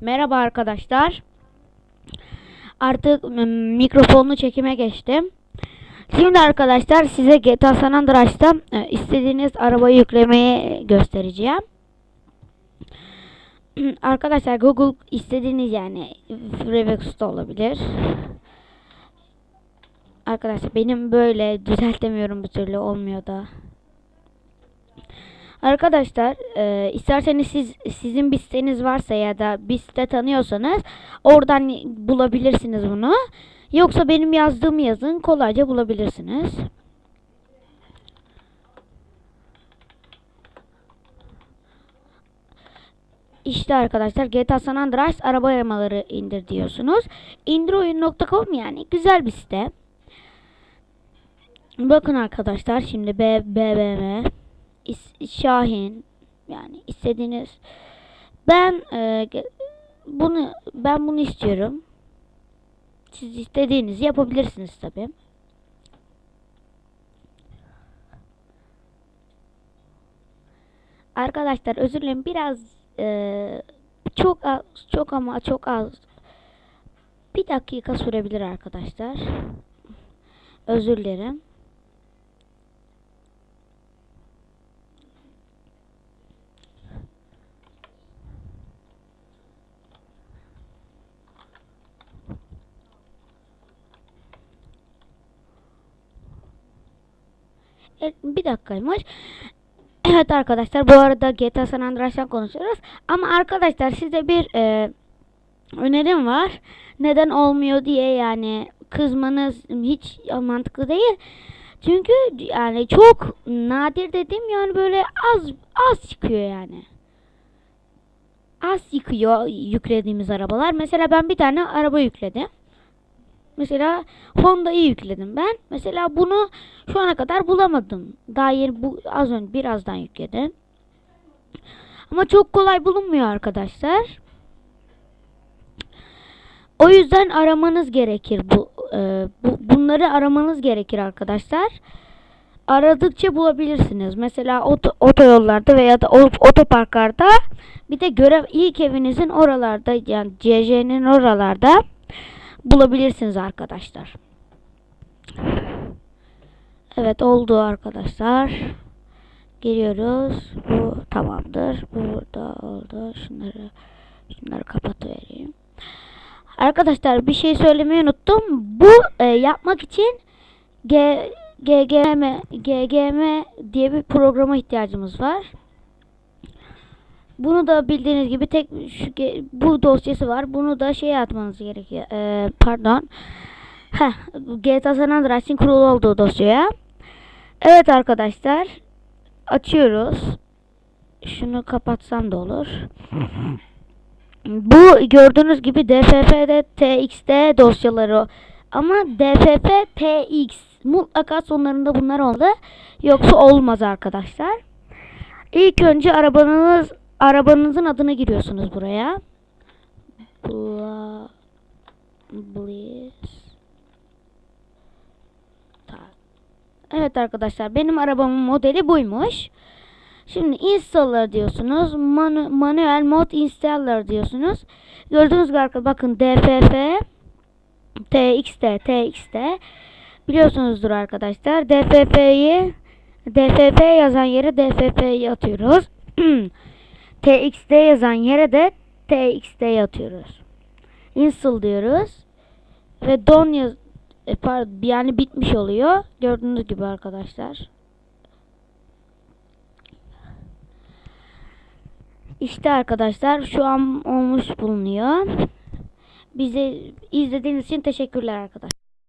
Merhaba arkadaşlar. Artık mm, mikrofonlu çekime geçtim. Şimdi arkadaşlar size GTA San Andreas'ta e, istediğiniz arabayı yüklemeyi göstereceğim. Arkadaşlar Google istediğiniz yani Revex'te olabilir. Arkadaşlar benim böyle düzeltemiyorum bir türlü olmuyor da. Arkadaşlar e, isterseniz siz sizin bir siteniz varsa ya da bir site tanıyorsanız oradan bulabilirsiniz bunu. Yoksa benim yazdığımı yazın kolayca bulabilirsiniz. İşte arkadaşlar GTA San Andreas araba aramaları indir diyorsunuz. İndiroyun.com yani güzel bir site. Bakın arkadaşlar şimdi BBM Şahin yani istediğiniz ben e, bunu ben bunu istiyorum. Siz istediğinizi yapabilirsiniz tabi. Arkadaşlar özür dilerim biraz e, çok az çok ama çok az bir dakika sürebilir arkadaşlar. Özür dilerim. E, bir dakikaymış. Evet arkadaşlar bu arada GTA San Andreas'tan konuşuyoruz. Ama arkadaşlar size bir e, önerim var. Neden olmuyor diye yani kızmanız hiç mantıklı değil. Çünkü yani çok nadir dedim yani böyle az az çıkıyor yani. Az yıkıyor yüklediğimiz arabalar. Mesela ben bir tane araba yükledim. Mesela Honda'yı yükledim ben. Mesela bunu şu ana kadar bulamadım. Daha yeni bu az önce birazdan yükledim. Ama çok kolay bulunmuyor arkadaşlar. O yüzden aramanız gerekir bu, e, bu bunları aramanız gerekir arkadaşlar. Aradıkça bulabilirsiniz. Mesela oto, otoyollarda veya da otoparklarda bir de görev ilk evinizin oralarda yani CJ'nin oralarda bulabilirsiniz arkadaşlar. Evet oldu arkadaşlar. Geliyoruz. Bu tamamdır. Bu burada oldu. Şunları şunları kapatıvereyim. Arkadaşlar bir şey söylemeyi unuttum. Bu e, yapmak için G, GGM GGM diye bir programa ihtiyacımız var. Bunu da bildiğiniz gibi tek şu bu dosyası var. Bunu da şeye atmanız gerekiyor. Ee, pardon. Heh, GTA San Andreas'in kurulu olduğu dosyaya. Evet arkadaşlar. Açıyoruz. Şunu kapatsam da olur. Bu gördüğünüz gibi DFF'de TXT dosyaları ama DFF TX mutlaka sonlarında bunlar oldu. Yoksa olmaz arkadaşlar. İlk önce arabanız arabanızın adını giriyorsunuz buraya. Bla Bliss. Evet arkadaşlar benim arabamın modeli buymuş. Şimdi installer diyorsunuz. Manu manuel mod installer diyorsunuz. Gördüğünüz gibi arkadaşlar bakın DFF TXT TXT biliyorsunuzdur arkadaşlar. DFF'yi DFF yazan yere DFF'yi atıyoruz. TXT yazan yere de TXT atıyoruz. Install diyoruz. Ve don yaz e, pardon, yani bitmiş oluyor. Gördüğünüz gibi arkadaşlar. İşte arkadaşlar şu an olmuş bulunuyor. Bizi izlediğiniz için teşekkürler arkadaşlar.